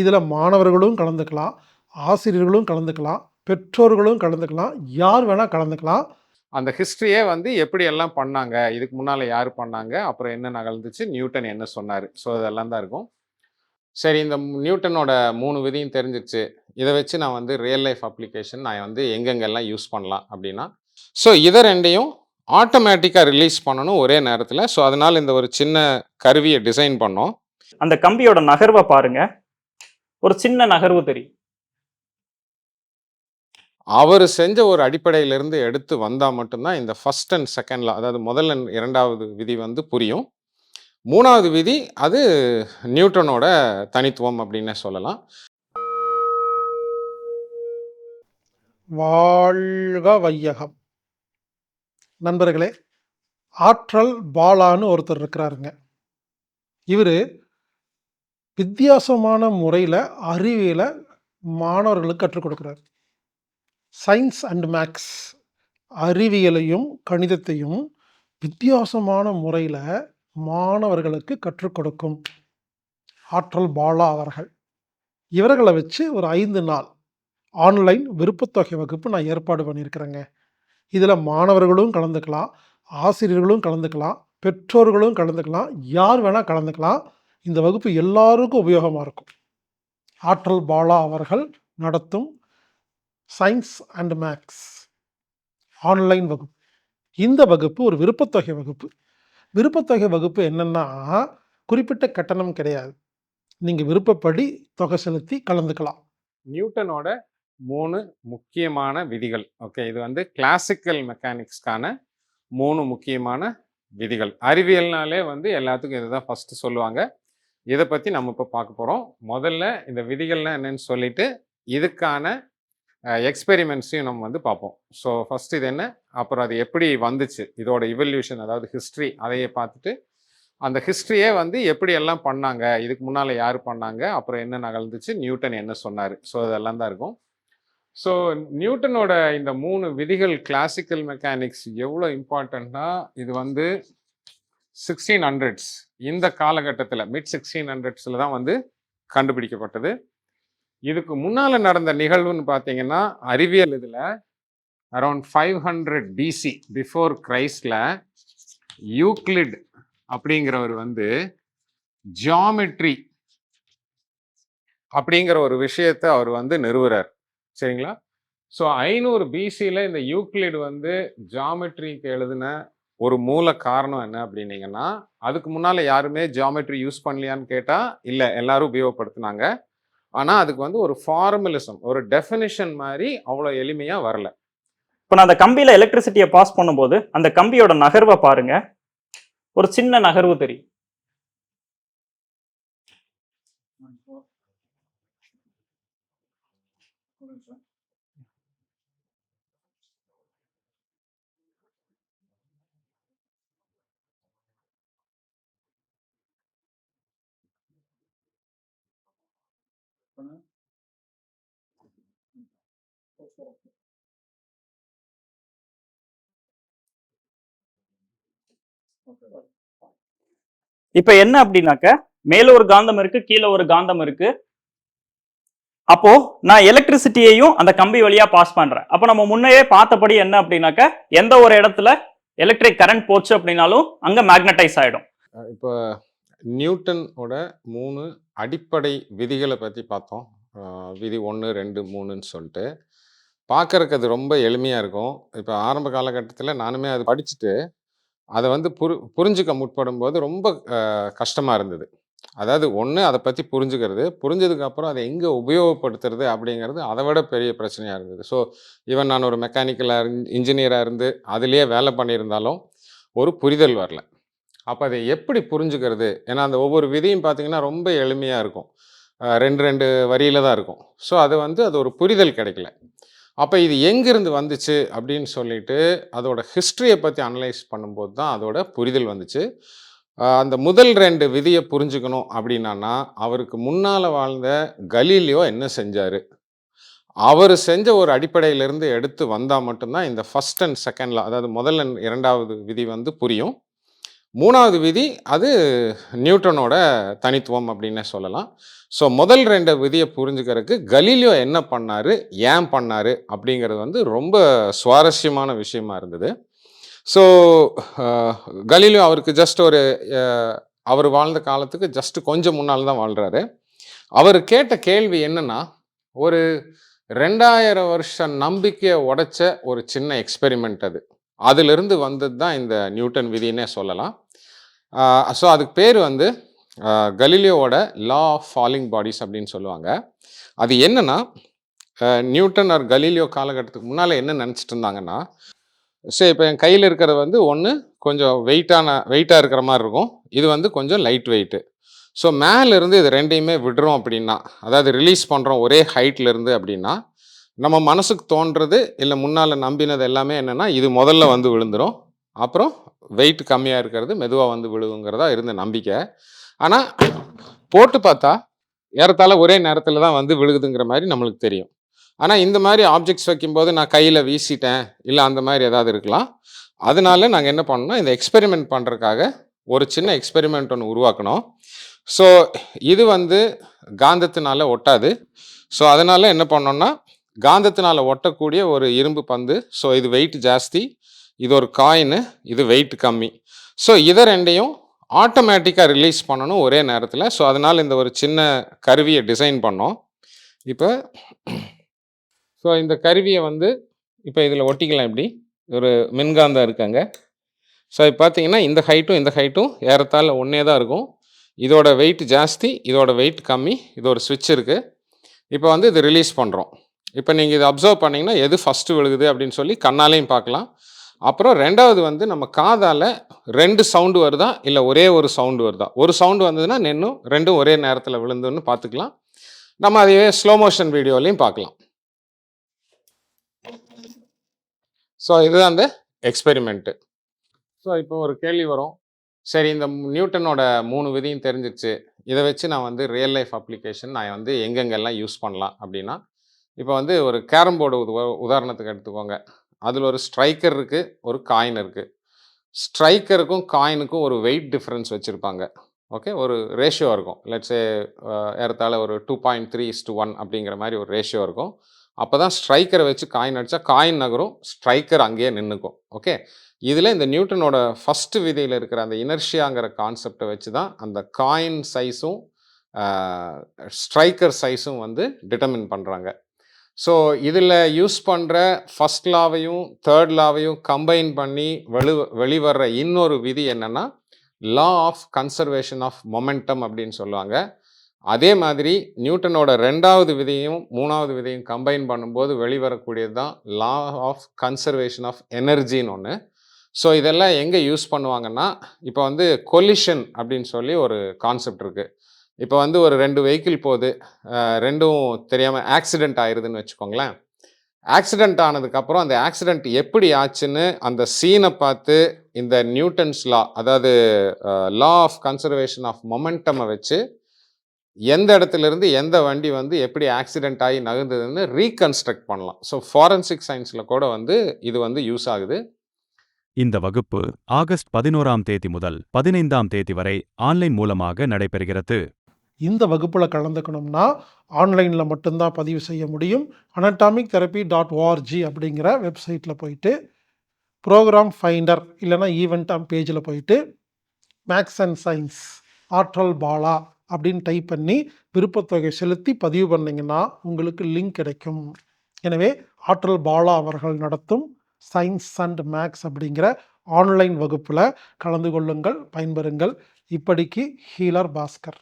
இதில் மாணவர்களும் கலந்துக்கலாம் ஆசிரியர்களும் கலந்துக்கலாம் பெற்றோர்களும் கலந்துக்கலாம் யார் வேணால் கலந்துக்கலாம். அந்த ஹிஸ்ட்ரியே வந்து எப்படி எல்லாம் பண்ணாங்க இதுக்கு முன்னால் யார் பண்ணாங்க அப்புறம் என்ன நகர்ந்துச்சு நியூட்டன் என்ன சொன்னார். ஸோ இதெல்லாம் தான் இருக்கும். சரி இந்த நியூட்டனோட மூணு விதியும் தெரிஞ்சிருச்சு. இதை வச்சு நான் வந்து ரியல் லைஃப் அப்ளிகேஷன் நான் வந்து எங்கெங்கெல்லாம் யூஸ் பண்ணலாம் அப்படின்னா ஸோ இதை ரெண்டையும் ஆட்டோமேட்டிக்காக ரிலீஸ் பண்ணணும் ஒரே நேரத்தில். ஸோ அதனால் இந்த ஒரு சின்ன கருவியை டிசைன் பண்ணோம். அந்த கம்பியோட நகர்வை பாருங்க. ஒரு சின்ன நகர்வு தெரியும். அவர் செஞ்ச ஒரு அடிப்படையிலிருந்து எடுத்து வந்தால் மட்டும்தான் இந்த ஃபர்ஸ்ட் அண்ட் செகண்ட்ல அதாவது முதல் and இரண்டாவது விதி வந்து புரியும். மூணாவது விதி அது நியூட்டனோட தனித்துவம் அப்படின்னே சொல்லலாம். வாழ்க வையகம். நண்பர்களே ஆற்றல் பாலான்னு ஒருத்தர் இருக்கிறாருங்க. இவர் வித்தியாசமான முறையில் அறிவியலை மாணவர்களுக்கு கற்றுக் கொடுக்குறார். சயின்ஸ் அண்ட் மேக்ஸ் அறிவியலையும் கணிதத்தையும் வித்தியாசமான முறையில் மாணவர்களுக்கு கற்றுக் கொடுக்கும். ஆற்றல் பாலா அவர்கள். இவர்களை வச்சு ஒரு ஐந்து நாள் ஆன்லைன் விருப்பத்தொகை வகுப்பு நான் ஏற்பாடு பண்ணியிருக்கிறேங்க. இதில் மாணவர்களும் கலந்துக்கலாம் ஆசிரியர்களும் கலந்துக்கலாம் பெற்றோர்களும் கலந்துக்கலாம் யார் வேணால் கலந்துக்கலாம் இந்த வகுப்பு எல்லாருக்கும் உபயோகமாக இருக்கும். ஆற்றல் பாலா அவர்கள் நடத்தும் சயின்ஸ் அண்ட் மேக்ஸ் ஆன்லைன் வகுப்பு. இந்த வகுப்பு ஒரு விருப்பத்தொகை வகுப்பு. விருப்பத்தொகை வகுப்பு என்னென்னா குறிப்பிட்ட கட்டணம் கிடையாது. நீங்கள் விருப்பப்படி தொகை செலுத்தி கலந்துக்கலாம். நியூட்டனோட மூணு முக்கியமான விதிகள். ஓகே இது வந்து கிளாசிக்கல் மெக்கானிக்ஸ்க்கான மூணு முக்கியமான விதிகள். அறிவியல்னாலே வந்து எல்லாத்துக்கும் இதுதான் ஃபஸ்ட்டு சொல்லுவாங்க. இதை பற்றி நம்ம இப்போ பார்க்க போகிறோம் முதல்ல இந்த விதிகள்லாம் என்னன்னு சொல்லிட்டு இதுக்கான எக்ஸ்பெரிமெண்ட்ஸையும் நம்ம வந்து பார்ப்போம் ஸோ ஃபஸ்ட் இது என்ன? அப்புறம் அது எப்படி வந்துச்சு? இதோட இவல்யூஷன் அதாவது ஹிஸ்ட்ரி அதையே பார்த்துட்டு அந்த ஹிஸ்ட்ரியே வந்து எப்படி எல்லாம் பண்ணாங்க? இதுக்கு முன்னால் யார் பண்ணாங்க? அப்புறம் என்ன நகர்ந்துச்சு நியூட்டன் என்ன சொன்னார்? ஸோ இதெல்லாம் தான் இருக்கும். ஸோ நியூட்டனோட இந்த மூணு விதிகள் கிளாசிக்கல் மெக்கானிக்ஸ் எவ்வளோ இம்பார்ட்டண்ட்னா இது வந்து சிக்ஸ்டீன் ஹண்ட்ரட்ஸ் இந்த காலகட்டத்தில் மிட் சிக்ஸ்டீன் ஹண்ட்ரட்ஸில் தான் வந்து கண்டுபிடிக்கப்பட்டது. இதுக்கு முன்னால் நடந்த நிகழ்வுன்னு பார்த்தீங்கன்னா அறிவியல் இதில் around five hundred BC before கிரைஸ்டில் Euclid அப்படிங்கிறவர் வந்து ஜியாமெட்ரி அப்படிங்கிற ஒரு விஷயத்தை அவர் வந்து நிறுவுறார். சரிங்களா? ஸோ ஐநூறு பிசியில் இந்த யூக்ளிட் வந்து ஜாமெட்ரிக்கு எழுதின ஒரு மூல காரணம் என்ன அப்படின்னீங்கன்னா அதுக்கு முன்னால் யாருமே ஜியாமெட்ரி யூஸ் பண்ணலையான்னு கேட்டால் இல்லை எல்லாரும் உபயோகப்படுத்தினாங்க. ஆனால் அதுக்கு வந்து ஒரு ஃபார்மலிசம் ஒரு டெஃபினிஷன் மாதிரி அவ்வளோ எளிமையாக வரல. இப்போ நான் அந்த கம்பியில் எலக்ட்ரிசிட்டியை பாஸ் பண்ணும்போது அந்த கம்பியோட நகர்வை பாருங்கள் ஒரு சின்ன நகர்வு தெரியும். இப்ப என்ன அப்படின்னாக்க மேல ஒரு காந்தம் இருக்கு கீழே ஒரு காந்தம் இருக்கு. அப்போ நான் எலக்ட்ரிசிட்டியையும் அந்த கம்பி வழியா பாஸ் பண்றேன். அப்போ நம்ம முன்னையே பார்த்தபடி என்ன அப்படின்னாக்க எந்த ஒரு இடத்துல எலக்ட்ரிக் கரண்ட் போச்சு அப்படின்னாலும் அங்க மேக்னடைஸ் ஆயிடும். இப்போ நியூட்டனோட மூணு அடிப்படை விதிகளை பற்றி பார்த்தோம். விதி ஒன்று ரெண்டு மூணுன்னு சொல்லிட்டு. பார்க்கறக்கு அது ரொம்ப எளிமையாக இருக்கும். இப்போ ஆரம்ப காலகட்டத்தில் நானுமே அது படிச்சுட்டு அதை வந்து புரி புரிஞ்சுக்க முற்படும் போது ரொம்ப கஷ்டமாக இருந்தது. அதாவது ஒன்று அதை பற்றி புரிஞ்சுக்கிறது புரிஞ்சதுக்கப்புறம் அதை எங்கே உபயோகப்படுத்துறது அப்படிங்கிறது அதை விட பெரிய பிரச்சனையாக இருந்தது. ஸோ ஈவன் நான் ஒரு மெக்கானிக்கலாக இருந்து இன்ஜினியராக இருந்து அதுலேயே வேலை பண்ணியிருந்தாலும் ஒரு புரிதல் வரல. அப்போ அதை எப்படி புரிஞ்சுக்கிறது? ஏன்னா அந்த ஒவ்வொரு விதியும் பார்த்தீங்கன்னா ரொம்ப எளிமையாக இருக்கும். ரெண்டு ரெண்டு வரியில் தான் இருக்கும். ஸோ அது வந்து அது ஒரு புரிதல் கிடைக்கல. அப்போ இது எங்கேருந்து வந்துச்சு அப்படின்னு சொல்லிட்டு அதோட ஹிஸ்ட்ரியை பற்றி அனலைஸ் பண்ணும்போது தான் அதோட புரிதல் வந்துச்சு. அந்த முதல் ரெண்டு விதியை புரிஞ்சுக்கணும் அப்படின்னா அவருக்கு முன்னால் வாழ்ந்த கலீலியோ என்ன செஞ்சார்? அவர் செஞ்ச ஒரு அடிப்படையிலிருந்து எடுத்து வந்தால் மட்டும்தான் இந்த ஃபர்ஸ்ட் அண்ட் செகண்டில் அதாவது முதல் அண்ட் இரண்டாவது விதி வந்து புரியும். மூணாவது விதி அது நியூட்டனோட தனித்துவம் அப்படின்னே சொல்லலாம். ஸோ முதல் ரெண்டு விதியை புரிஞ்சுக்கிறதுக்கு கலீலியோ என்ன பண்ணார் ஏன் பண்ணாரு அப்படிங்கிறது வந்து ரொம்ப சுவாரஸ்யமான விஷயமா இருந்தது. ஸோ கலீலியோ அவருக்கு ஜஸ்ட் ஒரு அவர் வாழ்ந்த காலத்துக்கு ஜஸ்ட் கொஞ்சம் முன்னால் தான் வாழ்கிறாரு அவர் கேட்ட கேள்வி என்னென்னா ஒரு ரெண்டாயிரம் வருஷம் நம்பிக்கையை உடைச்ச ஒரு சின்ன எக்ஸ்பெரிமெண்ட் அது. அதிலிருந்து வந்தது தான் இந்த நியூட்டன் விதினே சொல்லலாம். ஸோ அதுக்கு பேர் வந்து கலீலியோவோட லா ஆஃப் ஃபாலிங் பாடிஸ் அப்படின்னு சொல்லுவாங்க. அது என்னென்னா நியூட்டன் ஆர் கலீலியோ காலகட்டத்துக்கு முன்னால் என்ன நினச்சிட்டு இருந்தாங்கன்னா சரி இப்போ என் கையில் இருக்கிறது வந்து ஒன்று கொஞ்சம் வெயிட்டான வெயிட்டாக இருக்கிற மாதிரி இருக்கும். இது வந்து கொஞ்சம் லைட் வெயிட்டு ஸோ மேலேருந்து இது ரெண்டையுமே விடுறோம் அப்படின்னா அதாவது ரிலீஸ் பண்ணுறோம் ஒரே ஹைட்லேருந்து அப்படின்னா நம்ம மனசுக்கு தோன்றது இல்லை முன்னால் நம்பினது எல்லாமே என்னென்னா இது முதல்ல வந்து விழுந்துடும் அப்புறம் வெயிட் கம்மியாக இருக்கிறது மெதுவாக வந்து விழுவுங்கிறதா இருந்த நம்பிக்கை. ஆனால் போட்டு பார்த்தா ஏறத்தாழ ஒரே நேரத்தில் தான் வந்து விழுகுதுங்கிற மாதிரி நம்மளுக்கு தெரியும். ஆனால் இந்த மாதிரி ஆப்ஜெக்ட்ஸ் வைக்கும்போது நான் கையில் வீசிட்டேன் இல்லை அந்த மாதிரி ஏதாவது இருக்கலாம். அதனால நாங்கள் என்ன பண்ணோம்னா இந்த எக்ஸ்பெரிமெண்ட் பண்ணுறதுக்காக ஒரு சின்ன எக்ஸ்பெரிமெண்ட் ஒன்று உருவாக்கணும் ஸோ இது வந்து காந்தத்தினால ஒட்டாது. ஸோ அதனால என்ன பண்ணோம்னா காந்தத்தினால ஒட்டக்கூடிய ஒரு இரும்பு பந்து ஸோ இது வெயிட் ஜாஸ்தி. இது ஒரு காயின் இது வெயிட் கம்மி. ஸோ இதை ரெண்டையும் ஆட்டோமேட்டிக்காக ரிலீஸ் பண்ணணும் ஒரே நேரத்தில். ஸோ அதனால் இந்த ஒரு சின்ன கருவியை டிசைன் பண்ணோம். இப்போ ஸோ இந்த கருவியை வந்து இப்போ இதில் ஒட்டிக்கலாம் இப்படி. ஒரு மின்காந்தம் இருக்காங்க. ஸோ இப்போ பார்த்தீங்கன்னா இந்த ஹைட்டும் இந்த ஹைட்டும் ஏறத்தாழ ஒன்றே தான் இருக்கும். இதோட வெயிட் ஜாஸ்தி இதோட வெயிட் கம்மி. இது ஒரு சுவிட்ச் இருக்குது இப்போ வந்து இது ரிலீஸ் பண்ணுறோம் இப்போ நீங்கள் இதை அப்சர்வ் பண்ணிங்கன்னா எது ஃபஸ்ட்டு விழுகுது அப்படின்னு சொல்லி கண்ணாலையும் பார்க்கலாம். அப்புறம் ரெண்டாவது வந்து நம்ம காதால் ரெண்டு சவுண்டு வருதா? இல்லை ஒரே ஒரு சவுண்டு வருதா? ஒரு சவுண்டு வந்ததுன்னா நின்னும் ரெண்டும் ஒரே நேரத்தில் விழுந்துன்னு பார்த்துக்கலாம் நம்ம அதையே ஸ்லோ மோஷன் வீடியோலையும் பார்க்கலாம் ஸோ இதுதான் அந்த எக்ஸ்பெரிமெண்ட்டு ஸோ இப்போ ஒரு கேள்வி வரும். சரி இந்த நியூட்டனோட மூணு விதியும் தெரிஞ்சிருச்சு. இதை வச்சு நான் வந்து ரியல் லைஃப் அப்ளிகேஷன் நான் வந்து எங்கெங்கெல்லாம் யூஸ் பண்ணலாம் அப்படின்னா இப்போ வந்து ஒரு கேரம் போர்டு உதாரணத்துக்கு எடுத்துக்கோங்க. அதில் ஒரு ஸ்ட்ரைக்கர் இருக்குது ஒரு காயின் இருக்குது ஸ்ட்ரைக்கருக்கும் காயினுக்கும் ஒரு வெயிட் டிஃப்ரென்ஸ் வச்சுருப்பாங்க. ஓகே ஒரு ரேஷியோ இருக்கும். லெட்ஸே ஏறத்தாழ ஒரு two point three is one அப்படிங்கிற மாதிரி ஒரு ரேஷியோ இருக்கும். அப்போ தான் ஸ்ட்ரைக்கரை வச்சு காயின் அடித்தா காயின் நகரும் ஸ்ட்ரைக்கர் அங்கேயே நின்றுக்கும் ஓகே இதில் இந்த நியூட்டனோட ஃபஸ்ட்டு விதியில் இருக்கிற அந்த இனர்ஷியாங்கிற கான்செப்டை வச்சு தான் அந்த காயின் சைஸும் ஸ்ட்ரைக்கர் சைஸும் வந்து டிட்டர்மின் பண்ணுறாங்க ஸோ இதில் யூஸ் பண்ணுற ஃபஸ்ட் லாவையும் தேர்ட் லாவையும் கம்பைன் பண்ணி வெளி வெளிவர்ற இன்னொரு விதி என்னென்னா law of conservation of momentum அப்படின்னு சொல்லுவாங்க. அதே மாதிரி நியூட்டனோட ரெண்டாவது விதியும் மூணாவது விதியும் கம்பைன் பண்ணும்போது வெளிவரக்கூடியது தான் லா ஆஃப் கன்சர்வேஷன் ஆஃப் எனர்ஜின்னு ஒன்று ஸோ இதெல்லாம் எங்கே யூஸ் பண்ணுவாங்கன்னா இப்போ வந்து கொலிஷன் அப்படின்னு சொல்லி ஒரு கான்செப்ட் இருக்குது இப்போ வந்து ஒரு ரெண்டு வெஹிக்கிள் போகுது. ரெண்டும் தெரியாமல் ஆக்சிடெண்ட் ஆயிடுதுன்னு வச்சுக்கோங்களேன். ஆக்சிடெண்ட் ஆனதுக்கப்புறம் அந்த ஆக்சிடெண்ட் எப்படி ஆச்சுன்னு அந்த சீனை பார்த்து இந்த நியூட்டன்ஸ் லா அதாவது லா ஆஃப் கன்சர்வேஷன் ஆஃப் மொமெண்டமை வச்சு எந்த இடத்துல இருந்து எந்த வண்டி வந்து எப்படி ஆக்சிடென்ட் ஆகி நகர்ந்ததுன்னு ரீகன்ஸ்ட்ரக்ட் பண்ணலாம். ஸோ ஃபாரன்சிக் சயின்ஸில் கூட வந்து இது வந்து யூஸ் ஆகுது. இந்த வகுப்பு ஆகஸ்ட் பதினோராம் தேதி முதல் பதினைந்தாம் தேதி வரை ஆன்லைன் மூலமாக நடைபெறுகிறது. இந்த வகுப்பில் கலந்துக்கணும்னா ஆன்லைனில் மட்டும்தான் பதிவு செய்ய முடியும். அனட்டாமிக் தெரப்பி டாட் ஓஆர்ஜி அப்படிங்கிற வெப்சைட்டில் போயிட்டு ப்ரோக்ராம் ஃபைண்டர் இல்லைன்னா ஈவெண்ட் பேஜில் போயிட்டு மேக்ஸ் அண்ட் சயின்ஸ் ஆற்றல் பாலா அப்படின்னு டைப் பண்ணி விருப்பத்தொகை செலுத்தி பதிவு பண்ணிங்கன்னா உங்களுக்கு லிங்க் கிடைக்கும். எனவே ஆற்றல் பாலா அவர்கள் நடத்தும் சயின்ஸ் அண்ட் மேக்ஸ் அப்படிங்கிற ஆன்லைன் வகுப்பில் கலந்து கொள்ளுங்கள் பயன்பெறுங்கள். இப்படிக்கு ஹீலர் பாஸ்கர்.